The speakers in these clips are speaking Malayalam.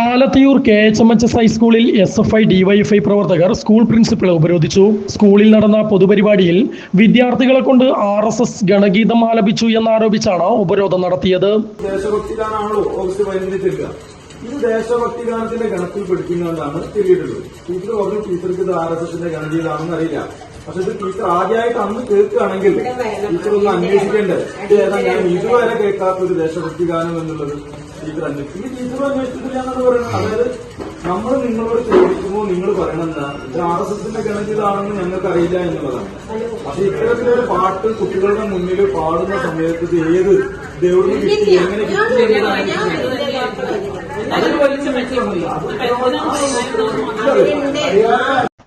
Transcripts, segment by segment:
Alathiyur K H M H S ഹൈസ്കൂളിൽ എസ് എഫ് ഐ ഡിവൈഎഫ്ഐ പ്രവർത്തകർ സ്കൂൾ പ്രിൻസിപ്പളെ ഉപരോധിച്ചു. സ്കൂളിൽ നടന്ന പൊതുപരിപാടിയിൽ വിദ്യാർത്ഥികളെ കൊണ്ട് ആർ എസ് എസ് ഗണഗീതം ആലപിച്ചു എന്നാരോപിച്ചാണ് ഉപരോധം നടത്തിയത്. ഇത് ദേശഭക്തി ഗാനത്തിന്റെ ഗണത്തിൽ പിടിക്കുന്നതാണ് തിരിയിട്ടുള്ളത് ടീച്ചർ പറഞ്ഞു ടീച്ചർക്ക് ഇത് ആർ എസ് എസിന്റെ ഗണഗീതാണെന്ന് അറിയില്ല. പക്ഷെ ഇത് ടീച്ചർ ആദ്യമായിട്ട് അന്ന് കേൾക്കുകയാണെങ്കിൽ ടീച്ചർ ഒന്ന് അന്വേഷിക്കേണ്ടത് ഇത് ഏതാ ഞാൻ ഇതുവരെ കേൾക്കാത്ത ഒരു ദേശഭക്തി ഗാനം എന്നുള്ളത് ടീച്ചർ അന്വേഷിക്കും ഈ ടീച്ചർ അന്വേഷിച്ചിട്ടില്ല എന്നാണ് പറയുന്നത്. അതായത് നമ്മൾ നിങ്ങളോട് ചോദിക്കുമ്പോൾ നിങ്ങൾ പറയണമെന്ന ഇത് ആർ എസ് എസിന്റെ ഗണത്തിലാണെന്ന് ഞങ്ങൾക്ക് അറിയില്ല എന്നുള്ളതാണ്. പക്ഷെ ഇത്തരത്തിലൊരു പാട്ട് കുട്ടികളുടെ മുന്നിൽ പാടുന്ന സമയത്ത് ഇത് ഏത് ഇത് എവിടുന്ന് കിട്ടി എങ്ങനെ കിട്ടി എന്നതാണ് അതൊരു വലിയ മെച്ചമൊന്നുമില്ല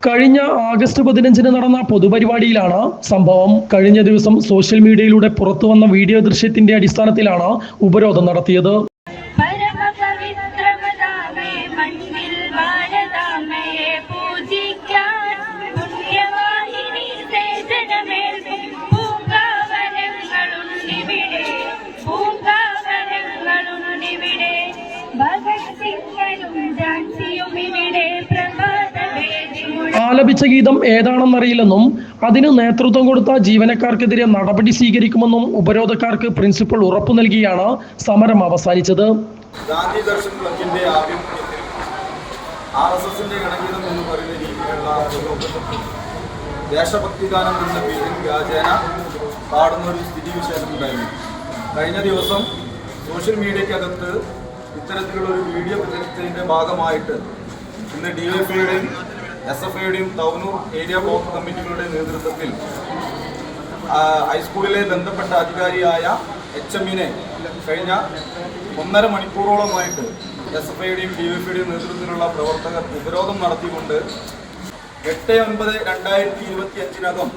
കഴിഞ്ഞ ആഗസ്റ്റ് പതിനഞ്ചിന് നടന്ന പൊതുപരിപാടിയിലാണ് സംഭവം. കഴിഞ്ഞ ദിവസം സോഷ്യൽ മീഡിയയിലൂടെ പുറത്തുവന്ന വീഡിയോ ദൃശ്യത്തിന്റെ അടിസ്ഥാനത്തിലാണ് ഉപരോധം നടത്തിയത്. ആലപിച്ച ഗീതം ഏതാണെന്നറിയില്ലെന്നും അതിന് നേതൃത്വം കൊടുത്ത ജീവനക്കാർക്കെതിരെ നടപടി സ്വീകരിക്കുമെന്നും ഉപരോധക്കാർക്ക് പ്രിൻസിപ്പൽ ഉറപ്പു നൽകിയാണ് സമരം അവസാനിച്ചത്. ഗാന്ധി ദർശൻ ക്ലബിന്റെ ആഭിമുഖ്യത്തിൽ ആർ എസ് എസിന്റെ ഗണഗീതം എന്ന് ദേശഭക്തി ഗാനം എന്ന പേരിൽ വ്യാജേന പാടുന്ന ഒരു സ്ഥിതിവിശേഷം ഉണ്ടായിരുന്നു. കഴിഞ്ഞ ദിവസം സോഷ്യൽ മീഡിയക്കകത്ത് ഇത്തരത്തിലുള്ള ഒരു വീഡിയോ പ്രചരിച്ചതിന്റെ ഭാഗമായിട്ട് ഇന്ന് ഡി എഫ് ഐയുടെയും എസ് എഫ് ഐയുടെയും തവനൂർ ഏരിയ ബ്ലോക്ക് കമ്മിറ്റികളുടെ നേതൃത്വത്തിൽ ഹൈസ്കൂളിലെ ബന്ധപ്പെട്ട അധികാരിയായ എച്ച് എമ്മിനെ കഴിഞ്ഞ ഒന്നര മണിക്കൂറോളമായിട്ട് എസ് എഫ് ഐയുടെയും ഡി എഫ് ഐയുടെയും നേതൃത്വത്തിലുള്ള പ്രവർത്തകർ ഉപരോധം നടത്തിക്കൊണ്ട് എട്ട് ഒൻപത് രണ്ടായിരത്തി ഇരുപത്തി അഞ്ചിനകം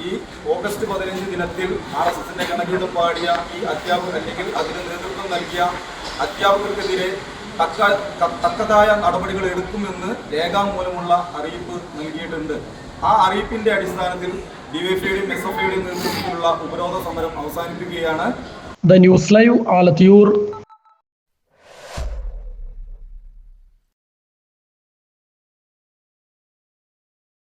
ഈ ഓഗസ്റ്റ് പതിനഞ്ച് ദിനത്തിൽ ആർ എസ് എസിന്റെ ഗണഗീതം പാടിയ ഈ അധ്യാപകർ അല്ലെങ്കിൽ അതിന് നേതൃത്വം നൽകിയ അധ്യാപകർക്കെതിരെ തക്ക തക്കതായ നടപടികൾ എടുക്കുമെന്ന് രേഖാമൂലമുള്ള അറിയിപ്പ് നൽകിയിട്ടുണ്ട്. ആ അറിയിപ്പിന്റെ അടിസ്ഥാനത്തിൽ ഡിവൈഫിയുടെയും എസ് എഫ് ഐയുടെയും നേതൃത്വത്തിലുള്ള ഉപരോധ സമരം അവസാനിപ്പിക്കുകയാണ്. The news live Alathiyur.